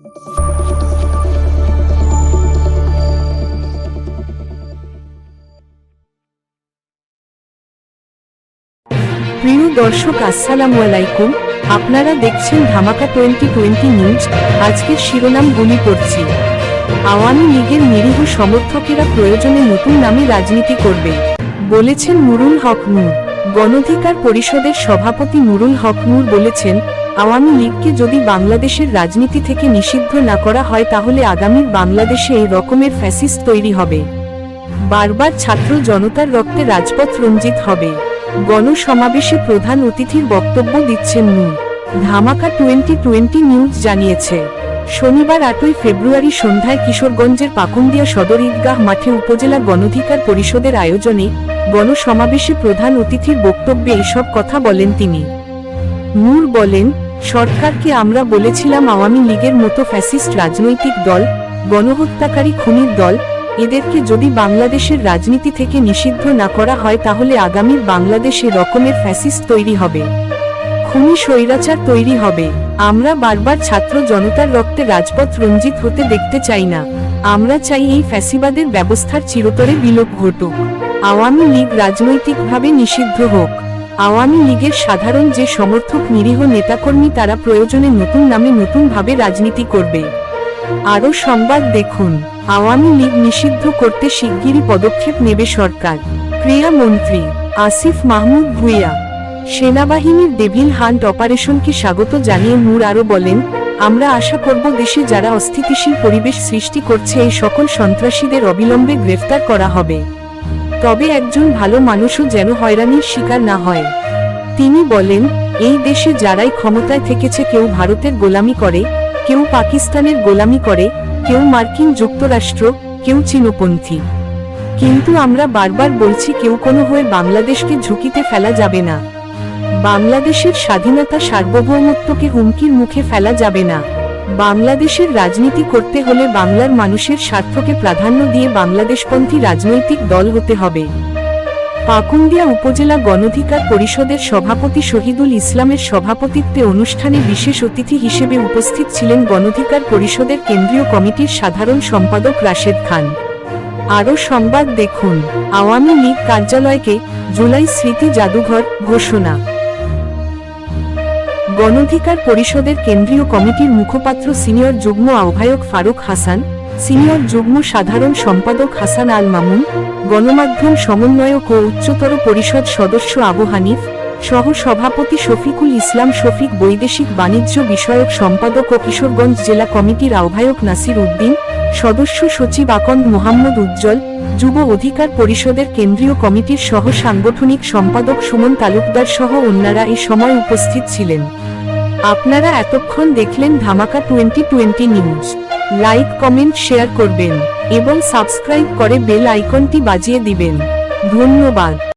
প্রিয় দর্শক, আসসালামু আলাইকুম। আপনারা দেখছেন ধামাকা টোয়েন্টি টোয়েন্টি নিউজ। আজকের শিরোনাম গুলি করছি আওয়ামী লীগের নিরীহ সমর্থকেরা প্রয়োজনে নতুন নামে রাজনীতি করবে, বলেছেন নুরুল হক নূর। গণধিকার পরিষদের সভাপতি নুরুল হক নূর বলেছেন আওয়ামী লীগকে যদি বাংলাদেশের রাজনীতি থেকে নিষিদ্ধ না করা হয়, তাহলে আগামীর বাংলাদেশে এই রকমের ফ্যাসিস্ট তৈরি হবে। বারবার ছাত্র জনতার রক্তে রাজপথ রঞ্জিত হবে। গণসমাবেশে প্রধান অতিথির বক্তব্য দিচ্ছেন নূর ধামাকা টোয়েন্টি টোয়েন্টি নিউজ জানিয়েছে। শনিবার আটই ফেব্রুয়ারি সন্ধ্যায় কিশোরগঞ্জের পাকুন্দিয়া সদর ঈদগাহ মাঠে উপজেলা গণধিকার পরিষদের আয়োজনে গণসমাবেশে প্রধান অতিথির বক্তব্যে এসব কথা বলেন তিনি। নূর বলেন, সরকারকে আমরা বলেছিলাম আওয়ামী লীগের মতো ফ্যাসিস্ট রাজনৈতিক দল, গণহত্যাকারী খুনির দল, এদেরকে যদি বাংলাদেশের রাজনীতি থেকে নিষিদ্ধ না করা হয় তাহলে আগামীর বাংলাদেশে রকমের ফ্যাসিস্ট তৈরি হবে। খুনি স্বৈরাচার তৈরি হবে। আমরা বারবার ছাত্র জনতার রক্তে রাজপথ রঞ্জিত হতে দেখতে চাই না। আমরা চাই এই ফ্যাসিবাদের ব্যবস্থার চিরতরে বিলোপ ঘটুক। আওয়ামী লীগ রাজনৈতিকভাবে নিষিদ্ধ হোক। আওয়ামী লীগের সাধারণ যে সমর্থক নিরীহ নেতাকর্মী তারা প্রয়োজনে নতুন নামে নতুনভাবে রাজনীতি করবে। আরও সংবাদ দেখুন, আওয়ামী লীগ নিষিদ্ধ করতে শিগগিরই পদক্ষেপ নেবে সরকার। ক্রীড়া মন্ত্রী আসিফ মাহমুদ ভুইয়া, সেনাবাহিনীর ডেভিল হান্ট অপারেশনকে স্বাগত জানিয়ে নূর আরও বলেন, আমরা আশা করব দেশে যারা অস্থিতিশীল পরিবেশ সৃষ্টি করছে এই সকল সন্ত্রাসীদের অবিলম্বে গ্রেফতার করা হবে। তবে একজন ভালো মানুষও যেন হয়রানির শিকার না হয়। তিনি বলেন, এই দেশে যারাই ক্ষমতায় থেকেছে কেউ ভারতের গোলামি করে, কেউ পাকিস্তানের গোলামি করে, কেউ মার্কিন যুক্তরাষ্ট্র, কেউ চীনপন্থী। কিন্তু আমরা বারবার বলছি কেউ কোনো হয়ে বাংলাদেশকে ঝুঁকিতে ফেলা যাবে না। বাংলাদেশের স্বাধীনতা সার্বভৌমত্বকে হুমকির মুখে ফেলা যাবে না। বাংলাদেশের রাজনীতি করতে হলে বাংলার মানুষের স্বার্থকে প্রাধান্য দিয়ে বাংলাদেশপন্থী রাজনৈতিক দল হতে হবে। পাকুন্দিয়া উপজেলা গণধিকার পরিষদের সভাপতি শহীদুল ইসলামের সভাপতিত্বে অনুষ্ঠানে বিশেষ অতিথি হিসেবে উপস্থিত ছিলেন গণধিকার পরিষদের কেন্দ্রীয় কমিটির সাধারণ সম্পাদক রাশেদ খান। আরও সংবাদ দেখুন। আওয়ামী লীগ কার্যালয়কে জুলাই স্মৃতি জাদুঘর ঘোষণা। গণধিকার পরিষদের কেন্দ্রীয় কমিটির মুখপাত্র সিনিয়র যুগ্ম আহ্বায়ক ফারুক হাসান, সিনিয়র যুগ্ম সাধারণ সম্পাদক হাসান আল মামুন, গণমাধ্যম সমন্বয়ক ও উচ্চতর পরিষদ সদস্য আবু হানিফ, সহ সভাপতি শফিকুল ইসলাম শফিক বৈদেশিক বাণিজ্য বিষয়ক সম্পাদক ও কিশোরগঞ্জ জেলা কমিটির আহ্বায়ক নাসির উদ্দিন সদস্য সচিব আকন্দ মোহাম্মদ উজ্জ্বল, যুব অধিকার পরিষদের কেন্দ্রীয় কমিটির সহ সাংগঠনিক সম্পাদক সুমন তালুকদার সহ অন্যরা এই সময় উপস্থিত ছিলেন। আপনারা এতক্ষণ দেখলেন Dhamaka twenty twenty news. Like, comment, share করবেন এবং সাবস্ক্রাইব করে বেল আইকনটি বাজিয়ে দিবেন। ধন্যবাদ।